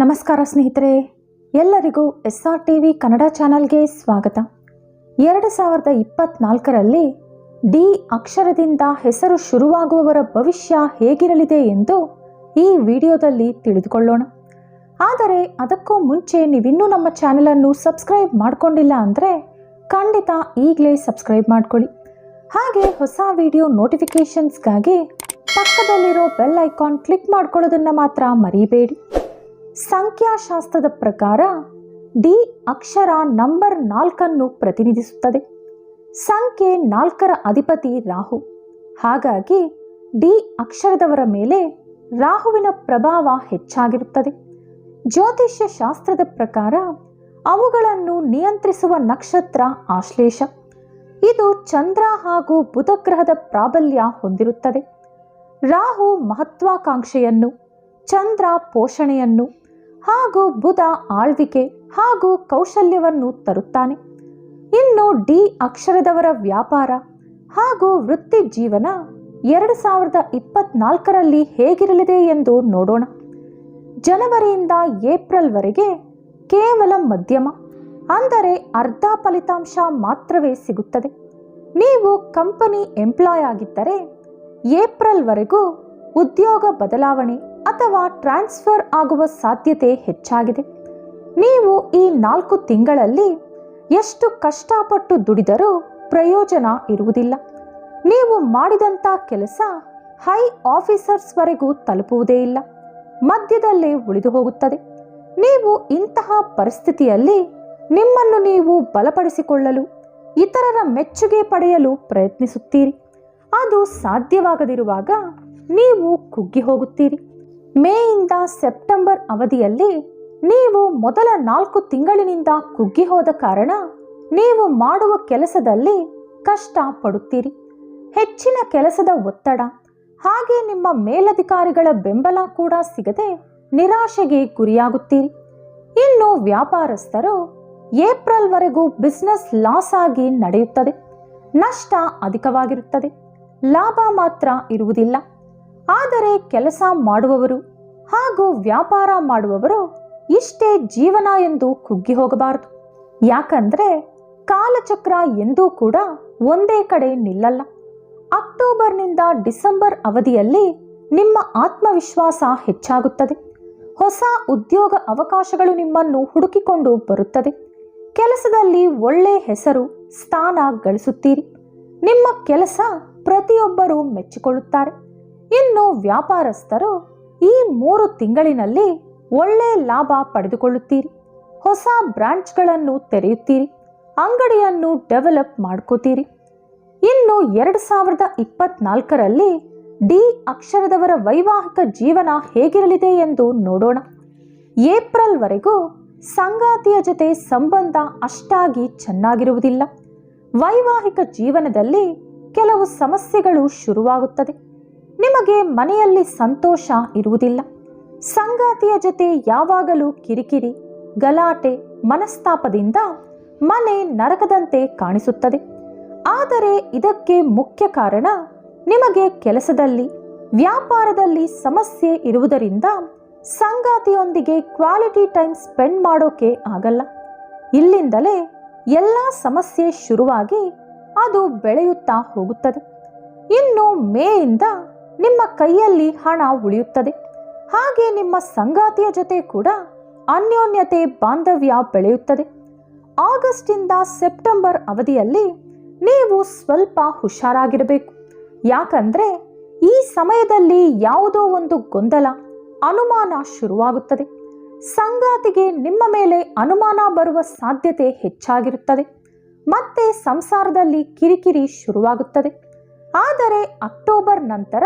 ನಮಸ್ಕಾರ ಸ್ನೇಹಿತರೆ, ಎಲ್ಲರಿಗೂ S R T V Kannada ಚಾನಲ್ಗೆ ಸ್ವಾಗತ. ಎರಡು ಸಾವಿರದ ಇಪ್ಪತ್ನಾಲ್ಕರಲ್ಲಿ ಡಿ ಅಕ್ಷರದಿಂದ ಹೆಸರು ಶುರುವಾಗುವವರ ಭವಿಷ್ಯ ಹೇಗಿರಲಿದೆ ಎಂದು ಈ ವಿಡಿಯೋದಲ್ಲಿ ತಿಳಿದುಕೊಳ್ಳೋಣ. ಆದರೆ ಅದಕ್ಕೂ ಮುಂಚೆ ನೀವಿನ್ನೂ ನಮ್ಮ ಚಾನಲನ್ನು ಸಬ್ಸ್ಕ್ರೈಬ್ ಮಾಡಿಕೊಂಡಿಲ್ಲ ಅಂದರೆ ಖಂಡಿತ ಈಗಲೇ ಸಬ್ಸ್ಕ್ರೈಬ್ ಮಾಡ್ಕೊಳ್ಳಿ. ಹಾಗೆ ಹೊಸ ವಿಡಿಯೋ ನೋಟಿಫಿಕೇಷನ್ಸ್ಗಾಗಿ ಪಕ್ಕದಲ್ಲಿರೋ ಬೆಲ್ ಐಕಾನ್ ಕ್ಲಿಕ್ ಮಾಡ್ಕೊಳ್ಳೋದನ್ನು ಮಾತ್ರ ಮರಿಬೇಡಿ. ಸಂಖ್ಯಾಶಾಸ್ತ್ರದ ಪ್ರಕಾರ ಡಿ ಅಕ್ಷರ ನಂಬರ್ ನಾಲ್ಕನ್ನು ಪ್ರತಿನಿಧಿಸುತ್ತದೆ. ಸಂಖ್ಯೆ ನಾಲ್ಕರ ಅಧಿಪತಿ ರಾಹು. ಹಾಗಾಗಿ ಡಿ ಅಕ್ಷರದವರ ಮೇಲೆ ರಾಹುವಿನ ಪ್ರಭಾವ ಹೆಚ್ಚಾಗಿರುತ್ತದೆ. ಜ್ಯೋತಿಷ್ಯ ಶಾಸ್ತ್ರದ ಪ್ರಕಾರ ಅವುಗಳನ್ನು ನಿಯಂತ್ರಿಸುವ ನಕ್ಷತ್ರ ಆಶ್ಲೇಷ. ಇದು ಚಂದ್ರ ಹಾಗೂ ಬುಧ ಗ್ರಹದ ಪ್ರಾಬಲ್ಯ ಹೊಂದಿರುತ್ತದೆ. ರಾಹು ಮಹತ್ವಾಕಾಂಕ್ಷೆಯನ್ನು, ಚಂದ್ರ ಪೋಷಣೆಯನ್ನು ಹಾಗೂ ಬುಧ ಆಳ್ವಿಕೆ ಹಾಗೂ ಕೌಶಲ್ಯವನ್ನು ತರುತ್ತಾನೆ. ಇನ್ನು ಡಿ ಅಕ್ಷರದವರ ವ್ಯಾಪಾರ ಹಾಗೂ ವೃತ್ತಿ ಜೀವನ ಎರಡು ಸಾವಿರದ ಇಪ್ಪತ್ನಾಲ್ಕರಲ್ಲಿ ಹೇಗಿರಲಿದೆ ಎಂದು ನೋಡೋಣ. ಜನವರಿಯಿಂದ ಏಪ್ರಿಲ್ವರೆಗೆ ಕೇವಲ ಮಧ್ಯಮ, ಅಂದರೆ ಅರ್ಧ ಫಲಿತಾಂಶ ಮಾತ್ರವೇ ಸಿಗುತ್ತದೆ. ನೀವು ಕಂಪನಿ ಎಂಪ್ಲಾಯ್ ಆಗಿದ್ದರೆ ಏಪ್ರಿಲ್ವರೆಗೂ ಉದ್ಯೋಗ ಬದಲಾವಣೆ ಅಥವಾ ಟ್ರಾನ್ಸ್ಫರ್ ಆಗುವ ಸಾಧ್ಯತೆ ಹೆಚ್ಚಾಗಿದೆ. ನೀವು ಈ ನಾಲ್ಕು ತಿಂಗಳಲ್ಲಿ ಎಷ್ಟು ಕಷ್ಟಪಟ್ಟು ದುಡಿದರೂ ಪ್ರಯೋಜನ ಇರುವುದಿಲ್ಲ. ನೀವು ಮಾಡಿದಂಥ ಕೆಲಸ ಹೈ ಆಫೀಸರ್ಸ್ವರೆಗೂ ತಲುಪುವುದೇ ಇಲ್ಲ. ಮಧ್ಯದಲ್ಲೇ ಉಳಿದು ಹೋಗುತ್ತದೆ. ನೀವು ಇಂತಹ ಪರಿಸ್ಥಿತಿಯಲ್ಲಿ ನಿಮ್ಮನ್ನು ನೀವು ಬಲಪಡಿಸಿಕೊಳ್ಳಲು, ಇತರರ ಮೆಚ್ಚುಗೆ ಪಡೆಯಲು ಪ್ರಯತ್ನಿಸುತ್ತೀರಿ. ಅದು ಸಾಧ್ಯವಾಗದಿರುವಾಗ ನೀವು ಕುಗ್ಗಿ ಹೋಗುತ್ತೀರಿ. ಮೇಯಿಂದ ಸೆಪ್ಟೆಂಬರ್ ಅವಧಿಯಲ್ಲಿ ನೀವು ಮೊದಲ ನಾಲ್ಕು ತಿಂಗಳಿನಿಂದ ಕುಗ್ಗಿ ಹೋದ ಕಾರಣ ನೀವು ಮಾಡುವ ಕೆಲಸದಲ್ಲಿ ಕಷ್ಟ ಪಡುತ್ತೀರಿ ಹೆಚ್ಚಿನ ಕೆಲಸದ ಒತ್ತಡ, ಹಾಗೆ ನಿಮ್ಮ ಮೇಲಧಿಕಾರಿಗಳ ಬೆಂಬಲ ಕೂಡ ಸಿಗದೆ ನಿರಾಶೆಗೆ ಗುರಿಯಾಗುತ್ತೀರಿ. ಇನ್ನು ವ್ಯಾಪಾರಸ್ಥರು ಏಪ್ರಿಲ್ವರೆಗೂ ಬಿಸ್ನೆಸ್ ಲಾಸ್ ಆಗಿ ನಡೆಯುತ್ತದೆ. ನಷ್ಟ ಅಧಿಕವಾಗಿರುತ್ತದೆ. ಲಾಭ ಮಾತ್ರ ಇರುವುದಿಲ್ಲ. ಆದರೆ ಕೆಲಸ ಮಾಡುವವರು ಹಾಗೂ ವ್ಯಾಪಾರ ಮಾಡುವವರು ಇಷ್ಟೇ ಜೀವನ ಎಂದು ಕುಗ್ಗಿ ಹೋಗಬಾರದು. ಯಾಕಂದ್ರೆ ಕಾಲಚಕ್ರ ಎಂದೂ ಕೂಡ ಒಂದೇ ಕಡೆ ನಿಲ್ಲಲ್ಲ. ಅಕ್ಟೋಬರ್ನಿಂದ ಡಿಸೆಂಬರ್ ಅವಧಿಯಲ್ಲಿ ನಿಮ್ಮ ಆತ್ಮವಿಶ್ವಾಸ ಹೆಚ್ಚಾಗುತ್ತದೆ. ಹೊಸ ಉದ್ಯೋಗ ಅವಕಾಶಗಳು ನಿಮ್ಮನ್ನು ಹುಡುಕಿಕೊಂಡು ಬರುತ್ತದೆ. ಕೆಲಸದಲ್ಲಿ ಒಳ್ಳೆ ಹೆಸರು, ಸ್ಥಾನ ಗಳಿಸುತ್ತೀರಿ. ನಿಮ್ಮ ಕೆಲಸ ಪ್ರತಿಯೊಬ್ಬರೂ ಮೆಚ್ಚಿಕೊಳ್ಳುತ್ತಾರೆ. ಇನ್ನು ವ್ಯಾಪಾರಸ್ಥರು ಈ ಮೂರು ತಿಂಗಳಿನಲ್ಲಿ ಒಳ್ಳೆ ಲಾಭ ಪಡೆದುಕೊಳ್ಳುತ್ತೀರಿ. ಹೊಸ ಬ್ರಾಂಚ್ಗಳನ್ನು ತೆರೆಯುತ್ತೀರಿ. ಅಂಗಡಿಯನ್ನು ಡೆವಲಪ್ ಮಾಡ್ಕೋತೀರಿ. ಇನ್ನು ಎರಡು ಸಾವಿರದ ಇಪ್ಪತ್ನಾಲ್ಕರಲ್ಲಿ ಡಿ ಅಕ್ಷರದವರ ವೈವಾಹಿಕ ಜೀವನ ಹೇಗಿರಲಿದೆ ಎಂದು ನೋಡೋಣ. ಏಪ್ರಿಲ್ವರೆಗೂ ಸಂಗಾತಿಯ ಜೊತೆ ಸಂಬಂಧ ಅಷ್ಟಾಗಿ ಚೆನ್ನಾಗಿರುವುದಿಲ್ಲ. ವೈವಾಹಿಕ ಜೀವನದಲ್ಲಿ ಕೆಲವು ಸಮಸ್ಯೆಗಳು ಶುರುವಾಗುತ್ತದೆ. ನಿಮಗೆ ಮನೆಯಲ್ಲಿ ಸಂತೋಷ ಇರುವುದಿಲ್ಲ. ಸಂಗಾತಿಯ ಜೊತೆ ಯಾವಾಗಲೂ ಕಿರಿಕಿರಿ, ಗಲಾಟೆ, ಮನಸ್ತಾಪದಿಂದ ಮನೆ ನರಕದಂತೆ ಕಾಣಿಸುತ್ತದೆ. ಆದರೆ ಇದಕ್ಕೆ ಮುಖ್ಯ ಕಾರಣ ನಿಮಗೆ ಕೆಲಸದಲ್ಲಿ, ವ್ಯಾಪಾರದಲ್ಲಿ ಸಮಸ್ಯೆ ಇರುವುದರಿಂದ ಸಂಗಾತಿಯೊಂದಿಗೆ ಕ್ವಾಲಿಟಿ ಟೈಮ್ ಸ್ಪೆಂಡ್ ಮಾಡೋಕೆ ಆಗಲ್ಲ. ಇಲ್ಲಿಂದಲೇ ಎಲ್ಲ ಸಮಸ್ಯೆ ಶುರುವಾಗಿ ಅದು ಬೆಳೆಯುತ್ತಾ ಹೋಗುತ್ತದೆ. ಇನ್ನು ಮೇಯಿಂದ ನಿಮ್ಮ ಕೈಯಲ್ಲಿ ಹಣ ಉಳಿಯುತ್ತದೆ. ಹಾಗೆ ನಿಮ್ಮ ಸಂಗಾತಿಯ ಜೊತೆ ಕೂಡ ಅನ್ಯೋನ್ಯತೆ ಬಾಂಧವ್ಯ ಬೆಳೆಯುತ್ತದೆ. ಆಗಸ್ಟಿಂದ ಸೆಪ್ಟೆಂಬರ್ ಅವಧಿಯಲ್ಲಿ ನೀವು ಸ್ವಲ್ಪ ಹುಷಾರಾಗಿರಬೇಕು. ಯಾಕಂದ್ರೆ ಈ ಸಮಯದಲ್ಲಿ ಯಾವುದೋ ಒಂದು ಗೊಂದಲ, ಅನುಮಾನ ಶುರುವಾಗುತ್ತದೆ. ಸಂಗಾತಿಗೆ ನಿಮ್ಮ ಮೇಲೆ ಅನುಮಾನ ಬರುವ ಸಾಧ್ಯತೆ ಹೆಚ್ಚಾಗಿರುತ್ತದೆ. ಮತ್ತೆ ಸಂಸಾರದಲ್ಲಿ ಕಿರಿಕಿರಿ ಶುರುವಾಗುತ್ತದೆ. ಆದರೆ ಅಕ್ಟೋಬರ್ ನಂತರ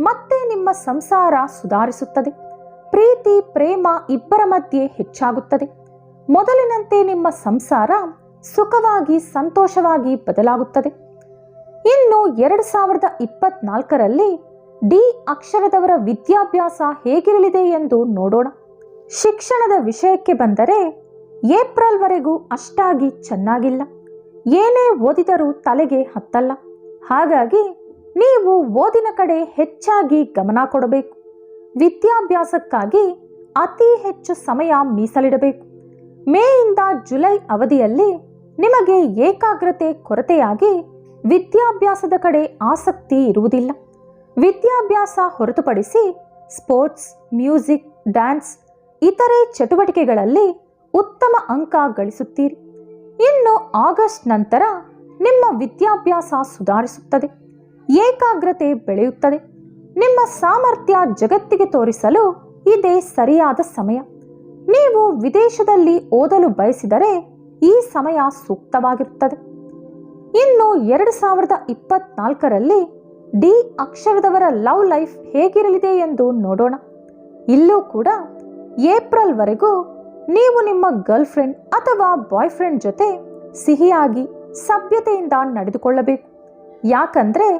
ಮತ್ತೆ ನಿಮ್ಮ ಸಂಸಾರ ಸುಧಾರಿಸುತ್ತದೆ. ಪ್ರೀತಿ, ಪ್ರೇಮ ಇಬ್ಬರ ಮಧ್ಯೆ ಹೆಚ್ಚಾಗುತ್ತದೆ. ಮೊದಲಿನಂತೆ ನಿಮ್ಮ ಸಂಸಾರ ಸುಖವಾಗಿ, ಸಂತೋಷವಾಗಿ ಬದಲಾಗುತ್ತದೆ. ಇನ್ನು ಎರಡು ಸಾವಿರದ ಇಪ್ಪತ್ನಾಲ್ಕರಲ್ಲಿ ಡಿ ಅಕ್ಷರದವರ ವಿದ್ಯಾಭ್ಯಾಸ ಹೇಗಿರಲಿದೆ ಎಂದು ನೋಡೋಣ. ಶಿಕ್ಷಣದ ವಿಷಯಕ್ಕೆ ಬಂದರೆ ಏಪ್ರಿಲ್ವರೆಗೂ ಅಷ್ಟಾಗಿ ಚೆನ್ನಾಗಿಲ್ಲ. ಏನೇ ಓದಿದರೂ ತಲೆಗೆ ಹತ್ತಲ್ಲ. ಹಾಗಾಗಿ ನೀವು ಓದಿನ ಕಡೆ ಹೆಚ್ಚಾಗಿ ಗಮನ ಕೊಡಬೇಕು. ವಿದ್ಯಾಭ್ಯಾಸಕ್ಕಾಗಿ ಅತಿ ಹೆಚ್ಚು ಸಮಯ ಮೀಸಲಿಡಬೇಕು. ಮೇಯಿಂದ ಜುಲೈ ಅವಧಿಯಲ್ಲಿ ನಿಮಗೆ ಏಕಾಗ್ರತೆ ಕೊರತೆಯಾಗಿ ವಿದ್ಯಾಭ್ಯಾಸದ ಕಡೆ ಆಸಕ್ತಿ ಇರುವುದಿಲ್ಲ. ವಿದ್ಯಾಭ್ಯಾಸ ಹೊರತುಪಡಿಸಿ ಸ್ಪೋರ್ಟ್ಸ್, ಮ್ಯೂಸಿಕ್, ಡ್ಯಾನ್ಸ್, ಇತರೆ ಚಟುವಟಿಕೆಗಳಲ್ಲಿ ಉತ್ತಮ ಅಂಕ ಗಳಿಸುತ್ತೀರಿ. ಇನ್ನು ಆಗಸ್ಟ್ ನಂತರ ನಿಮ್ಮ ವಿದ್ಯಾಭ್ಯಾಸ ಸುಧಾರಿಸುತ್ತದೆ, ಏಕಾಗ್ರತೆ ಬೆಳೆಯುತ್ತದೆ. ನಿಮ್ಮ ಸಾಮರ್ಥ್ಯ ಜಗತ್ತಿಗೆ ತೋರಿಸಲು ಇದೇ ಸರಿಯಾದ ಸಮಯ. ನೀವು ವಿದೇಶದಲ್ಲಿ ಓದಲು ಬಯಸಿದರೆ ಈ ಸಮಯ ಸೂಕ್ತವಾಗಿರುತ್ತದೆ. ಇನ್ನು ಎರಡು ಸಾವಿರದ ಇಪ್ಪತ್ನಾಲ್ಕರಲ್ಲಿ ಡಿ ಅಕ್ಷರದವರ ಲವ್ ಲೈಫ್ ಹೇಗಿರಲಿದೆ ಎಂದು ನೋಡೋಣ. ಇಲ್ಲೂ ಕೂಡ ಏಪ್ರಿಲ್ವರೆಗೂ ನೀವು ನಿಮ್ಮ ಗರ್ಲ್ಫ್ರೆಂಡ್ ಅಥವಾ ಬಾಯ್ ಫ್ರೆಂಡ್ ಜೊತೆ ಸಿಹಿಯಾಗಿ ಸಭ್ಯತೆಯಿಂದ ನಡೆದುಕೊಳ್ಳಬೇಕು. ಯಾಕಂದ್ರೆ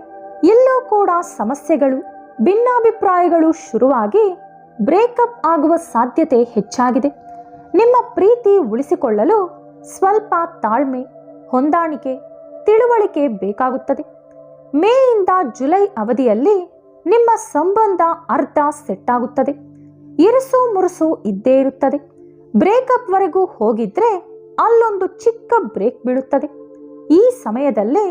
ಎಲ್ಲೋ ಕೂಡ ಸಮಸ್ಯೆಗಳು, ಭಿನ್ನಾಭಿಪ್ರಾಯಗಳು ಶುರುವಾಗಿ ಬ್ರೇಕಪ್ ಆಗುವ ಸಾಧ್ಯತೆ ಹೆಚ್ಚಾಗಿದೆ. ನಿಮ್ಮ ಪ್ರೀತಿ ಉಳಿಸಿಕೊಳ್ಳಲು ಸ್ವಲ್ಪ ತಾಳ್ಮೆ, ಹೊಂದಾಣಿಕೆ, ತಿಳುವಳಿಕೆ ಬೇಕಾಗುತ್ತದೆ. ಮೇಯಿಂದ ಜುಲೈ ಅವಧಿಯಲ್ಲಿ ನಿಮ್ಮ ಸಂಬಂಧ ಅರ್ಧ ಸೆಟ್ ಆಗುತ್ತದೆ. ಇರುಸು ಮುರುಸು ಇದ್ದೇ ಇರುತ್ತದೆ. ಬ್ರೇಕಪ್ವರೆಗೂ ಹೋಗಿದ್ರೆ ಅಲ್ಲೊಂದು ಚಿಕ್ಕ ಬ್ರೇಕ್ ಬೀಳುತ್ತದೆ. ಈ ಸಮಯದಲ್ಲೇ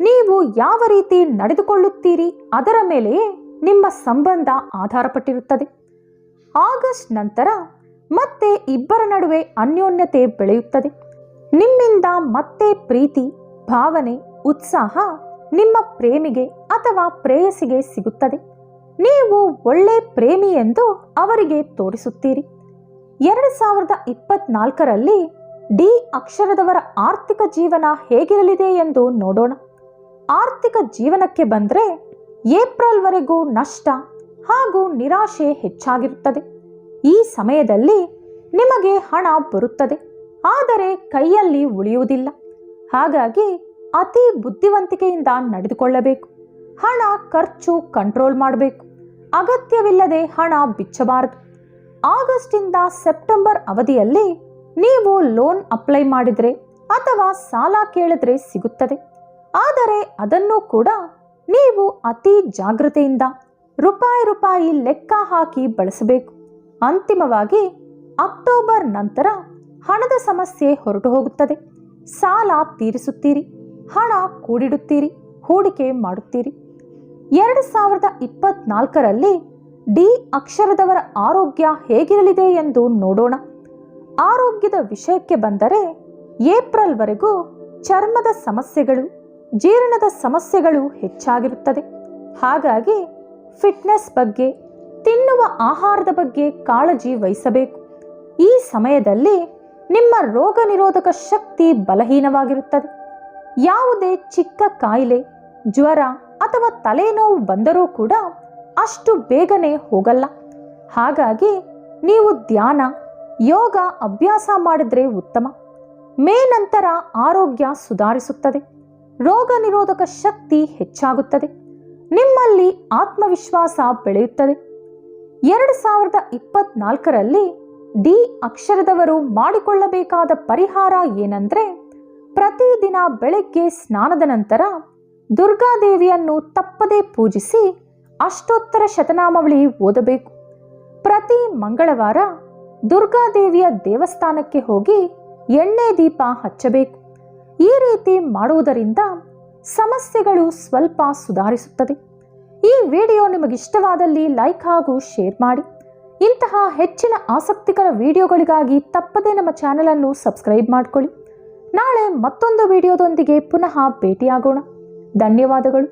ನೀವು ಯಾವ ರೀತಿ ನಡೆದುಕೊಳ್ಳುತ್ತೀರಿ ಅದರ ಮೇಲೆಯೇ ನಿಮ್ಮ ಸಂಬಂಧ ಆಧಾರಪಟ್ಟಿರುತ್ತದೆ. ಆಗಸ್ಟ್ ನಂತರ ಮತ್ತೆ ಇಬ್ಬರ ನಡುವೆ ಅನ್ಯೋನ್ಯತೆ ಬೆಳೆಯುತ್ತದೆ. ನಿಮ್ಮಿಂದ ಮತ್ತೆ ಪ್ರೀತಿ, ಭಾವನೆ, ಉತ್ಸಾಹ ನಿಮ್ಮ ಪ್ರೇಮಿಗೆ ಅಥವಾ ಪ್ರೇಯಸಿಗೆ ಸಿಗುತ್ತದೆ. ನೀವು ಒಳ್ಳೆ ಪ್ರೇಮಿ ಎಂದು ಅವರಿಗೆ ತೋರಿಸುತ್ತೀರಿ. ಎರಡು ಸಾವಿರದ ಇಪ್ಪತ್ನಾಲ್ಕರಲ್ಲಿ ಡಿ ಅಕ್ಷರದವರ ಆರ್ಥಿಕ ಜೀವನ ಹೇಗಿರಲಿದೆ ಎಂದು ನೋಡೋಣ. ಆರ್ಥಿಕ ಜೀವನಕ್ಕೆ ಬಂದರೆ ಏಪ್ರಿಲ್ವರೆಗೂ ನಷ್ಟ ಹಾಗೂ ನಿರಾಶೆ ಹೆಚ್ಚಾಗಿರುತ್ತದೆ. ಈ ಸಮಯದಲ್ಲಿ ನಿಮಗೆ ಹಣ ಬರುತ್ತದೆ. ಆದರೆ ಕೈಯಲ್ಲಿ ಉಳಿಯುವುದಿಲ್ಲ. ಹಾಗಾಗಿ ಅತಿ ಬುದ್ಧಿವಂತಿಕೆಯಿಂದ ನಡೆದುಕೊಳ್ಳಬೇಕು. ಹಣ ಖರ್ಚು ಕಂಟ್ರೋಲ್ ಮಾಡಬೇಕು. ಅಗತ್ಯವಿಲ್ಲದೆ ಹಣ ಬಿಚ್ಚಬಾರದು. ಆಗಸ್ಟಿಂದ ಸೆಪ್ಟೆಂಬರ್ ಅವಧಿಯಲ್ಲಿ ನೀವು ಲೋನ್ ಅಪ್ಲೈ ಮಾಡಿದರೆ ಅಥವಾ ಸಾಲ ಕೇಳಿದ್ರೆ ಸಿಗುತ್ತದೆ. ಆದರೆ ಅದನ್ನು ಕೂಡ ನೀವು ಅತಿ ಜಾಗೃತೆಯಿಂದ ರೂಪಾಯಿ ರೂಪಾಯಿ ಲೆಕ್ಕ ಹಾಕಿ ಬಳಸಬೇಕು. ಅಂತಿಮವಾಗಿ ಅಕ್ಟೋಬರ್ ನಂತರ ಹಣದ ಸಮಸ್ಯೆ ಹೊರಟು ಹೋಗುತ್ತದೆ. ಸಾಲ ತೀರಿಸುತ್ತೀರಿ, ಹಣ ಕೂಡಿಡುತ್ತೀರಿ, ಹೂಡಿಕೆ ಮಾಡುತ್ತೀರಿ. ಎರಡು ಸಾವಿರದ ಇಪ್ಪತ್ನಾಲ್ಕರಲ್ಲಿ ಡಿ ಅಕ್ಷರದವರ ಆರೋಗ್ಯ ಹೇಗಿರಲಿದೆ ಎಂದು ನೋಡೋಣ. ಆರೋಗ್ಯದ ವಿಷಯಕ್ಕೆ ಬಂದರೆ ಏಪ್ರಿಲ್ವರೆಗೂ ಚರ್ಮದ ಸಮಸ್ಯೆಗಳು, ಜೀರ್ಣದ ಸಮಸ್ಯೆಗಳು ಹೆಚ್ಚಾಗಿರುತ್ತದೆ. ಹಾಗಾಗಿ ಫಿಟ್ನೆಸ್ ಬಗ್ಗೆ, ತಿನ್ನುವ ಆಹಾರದ ಬಗ್ಗೆ ಕಾಳಜಿ ವಹಿಸಬೇಕು. ಈ ಸಮಯದಲ್ಲಿ ನಿಮ್ಮ ರೋಗ ನಿರೋಧಕ ಶಕ್ತಿ ಬಲಹೀನವಾಗಿರುತ್ತದೆ. ಯಾವುದೇ ಚಿಕ್ಕ ಕಾಯಿಲೆ, ಜ್ವರ ಅಥವಾ ತಲೆನೋವು ಬಂದರೂ ಕೂಡ ಅಷ್ಟು ಬೇಗನೆ ಹೋಗಲ್ಲ. ಹಾಗಾಗಿ ನೀವು ಧ್ಯಾನ ಯೋಗ ಅಭ್ಯಾಸ ಮಾಡಿದ್ರೆ ಉತ್ತಮ. ಮೇ ನಂತರ ಆರೋಗ್ಯ ಸುಧಾರಿಸುತ್ತದೆ. ರೋಗ ನಿರೋಧಕ ಶಕ್ತಿ ಹೆಚ್ಚಾಗುತ್ತದೆ. ನಿಮ್ಮಲ್ಲಿ ಆತ್ಮವಿಶ್ವಾಸ ಬೆಳೆಯುತ್ತದೆ. ಎರಡು ಸಾವಿರದ ಇಪ್ಪತ್ನಾಲ್ಕರಲ್ಲಿ ಡಿ ಅಕ್ಷರದವರು ಮಾಡಿಕೊಳ್ಳಬೇಕಾದ ಪರಿಹಾರ ಏನಂದ್ರೆ ಪ್ರತಿದಿನ ಬೆಳಗ್ಗೆ ಸ್ನಾನದ ನಂತರ ದುರ್ಗಾದೇವಿಯನ್ನು ತಪ್ಪದೇ ಪೂಜಿಸಿ ಅಷ್ಟೋತ್ತರ ಶತನಾಮವಳಿ ಓದಬೇಕು. ಪ್ರತಿ ಮಂಗಳವಾರ ದುರ್ಗಾದೇವಿಯ ದೇವಸ್ಥಾನಕ್ಕೆ ಹೋಗಿ ಎಣ್ಣೆ ದೀಪ ಹಚ್ಚಬೇಕು. ಈ ರೀತಿ ಮಾಡುವುದರಿಂದ ಸಮಸ್ಯೆಗಳು ಸ್ವಲ್ಪ ಸುಧಾರಿಸುತ್ತದೆ. ಈ ವಿಡಿಯೋ ನಿಮಗಿಷ್ಟವಾದಲ್ಲಿ ಲೈಕ್ ಹಾಗೂ ಶೇರ್ ಮಾಡಿ. ಇಂತಹ ಹೆಚ್ಚಿನ ಆಸಕ್ತಿಕರ ವಿಡಿಯೋಗಳಿಗಾಗಿ ತಪ್ಪದೇ ನಮ್ಮ ಚಾನಲನ್ನು ಸಬ್ಸ್ಕ್ರೈಬ್ ಮಾಡಿಕೊಳ್ಳಿ. ನಾಳೆ ಮತ್ತೊಂದು ವಿಡಿಯೋದೊಂದಿಗೆ ಪುನಃ ಭೇಟಿಯಾಗೋಣ. ಧನ್ಯವಾದಗಳು.